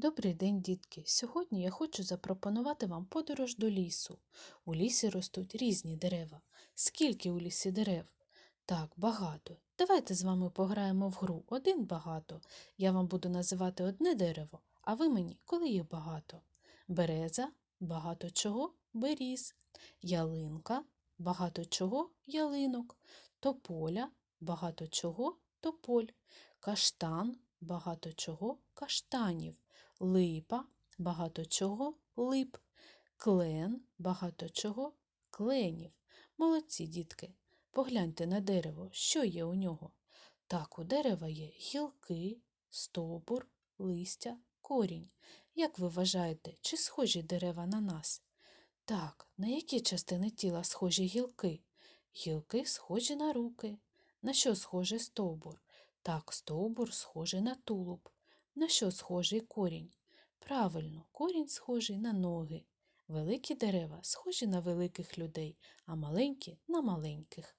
Добрий день, дітки! Сьогодні я хочу запропонувати вам подорож до лісу. У лісі ростуть різні дерева. Скільки у лісі дерев? Так, багато. Давайте з вами пограємо в гру один багато. Я вам буду називати одне дерево, а ви мені, коли їх багато. Береза багато чого беріз. Ялинка багато чого ялинок. Тополя багато чого тополь. Каштан багато чого каштанів липа, багато чого лип, клен, багато чого кленів. Молодці, дітки. Погляньте на дерево, що є у нього. Так, у дерева є гілки, стовбур, листя, корінь. Як ви вважаєте, чи схожі дерева на нас? Так, на які частини тіла схожі гілки? Гілки схожі на руки. На що схожий стовбур? Так, стовбур схожий на тулуб. На що схожий корінь? Правильно, корінь схожий на ноги. Великі дерева схожі на великих людей, а маленькі на маленьких.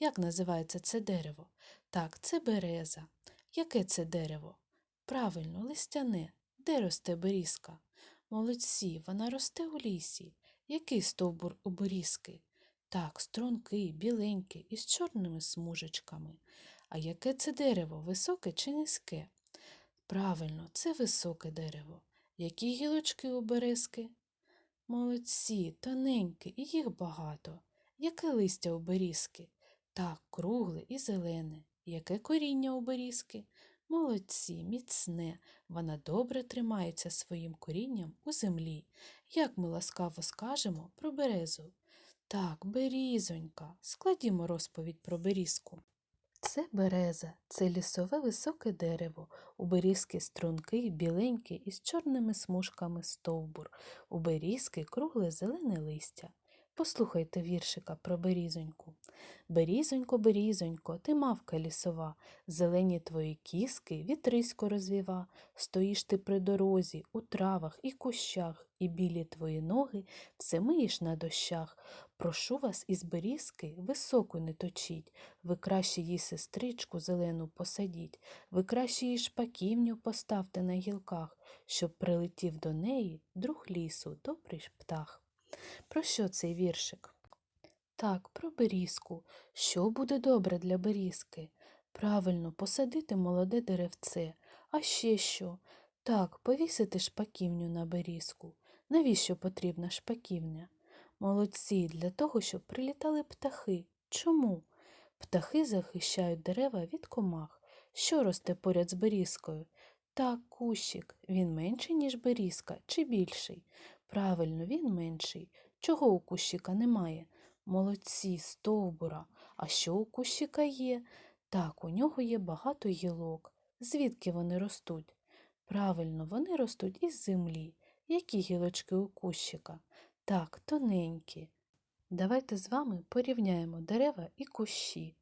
Як називається це дерево? Так, це береза. Яке це дерево? Правильно, листяне. Де росте берізка? Молодці, вона росте у лісі. Який стовбур у берізки? Так, стрункий, біленький, із чорними смужечками. А яке це дерево, високе чи низьке? Правильно, це високе дерево. Які гілочки у березки? Молодці, тоненькі, і їх багато. Яке листя у берізки? Так, кругле і зелене. Яке коріння у берізки? Молодці, міцне. Вона добре тримається своїм корінням у землі. Як ми ласкаво скажемо про березу? Так, берізонька. Складімо розповідь про берізку. Це береза, це лісове високе дерево. У берізки стрункий, біленький із чорними смужками стовбур. У берізки кругле зелене листя. Послухайте віршика про берізоньку. Берізонько, берізонько, ти мавка лісова, зелені твої кіски вітрисько розвіва, стоїш ти при дорозі, у травах і кущах, і білі твої ноги все миєш на дощах. Прошу вас із берізки високу не точіть, ви краще їй сестричку зелену посадіть, ви краще їй шпаківню поставте на гілках, щоб прилетів до неї друг лісу, добрий птах. Про що цей віршик? Так, про берізку. Що буде добре для берізки? Правильно, посадити молоде деревце. А ще що? Так, повісити шпаківню на берізку. Навіщо потрібна шпаківня? Молодці, для того, щоб прилітали птахи. Чому? Птахи захищають дерева від комах. Що росте поряд з берізкою? Так, кущик. Він менший, ніж берізка, чи більший? Правильно, він менший. Чого у кущика немає? Молодці, стовбура. А що у кущика є? Так, у нього є багато гілок. Звідки вони ростуть? Правильно, вони ростуть із землі. Які гілочки у кущика? Так, тоненькі. Давайте з вами порівняємо дерева і кущі.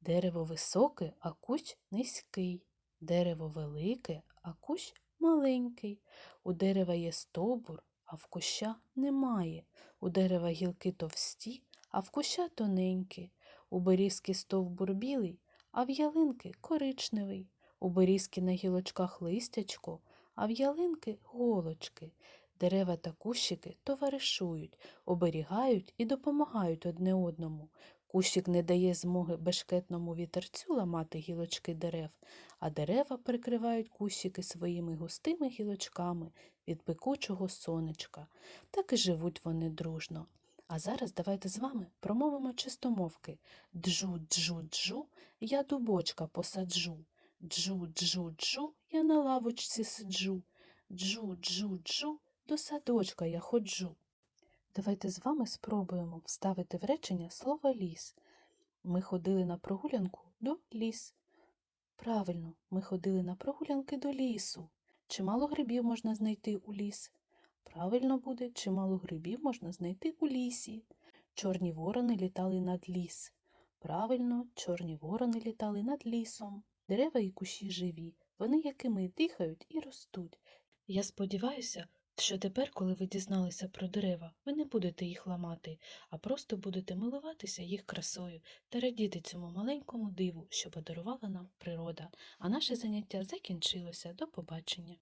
Дерево високе, а кущ низький. Дерево велике, а кущ маленький. У дерева є стовбур, а в куща немає. У дерева гілки товсті, а в куща тоненькі. У берізки стовбур білий, а в ялинки коричневий. У берізки на гілочках листячко, а в ялинки голочки. Дерева та кущики товаришують, оберігають і допомагають одне одному. Кущик не дає змоги бешкетному вітерцю ламати гілочки дерев, а дерева прикривають кущики своїми густими гілочками від пекучого сонечка. Так і живуть вони дружно. А зараз давайте з вами промовимо чистомовки. Джу, джу, джу, я дубочка посаджу. Джу, джу, джу, я на лавочці сиджу. Джу, джу, джу, до садочка я ходжу. Давайте з вами спробуємо вставити в речення слово ліс. Ми ходили на прогулянку до ліс. Правильно, ми ходили на прогулянки до лісу. Чимало грибів можна знайти у ліс. Правильно буде, чимало грибів можна знайти у лісі. Чорні ворони літали над ліс. Правильно, чорні ворони літали над лісом. Дерева і кущі живі, вони якими дихають і ростуть. Я сподіваюся, що тепер, коли ви дізналися про дерева, ви не будете їх ламати, а просто будете милуватися їх красою та радіти цьому маленькому диву, що подарувала нам природа. А наше заняття закінчилося. До побачення.